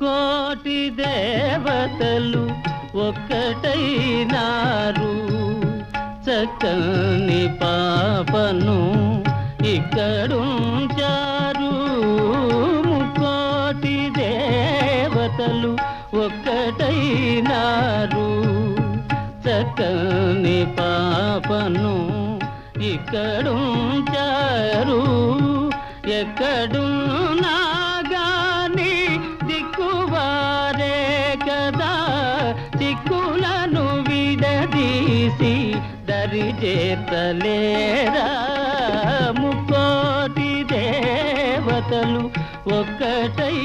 కోటి దేవతలు ఒక్కటైనారు. చక్కని పాపను ఇక్కడుంచారు. ముకోటి దేవతలు ఒక్కటైనారు. చక్కని పాపను ఇక్కడుంచారు. ఎక్కడున్నా చిక్కులను విడదీసి దరి చేతలేరా ముక్కోటి దేవతలు ఒక్కటై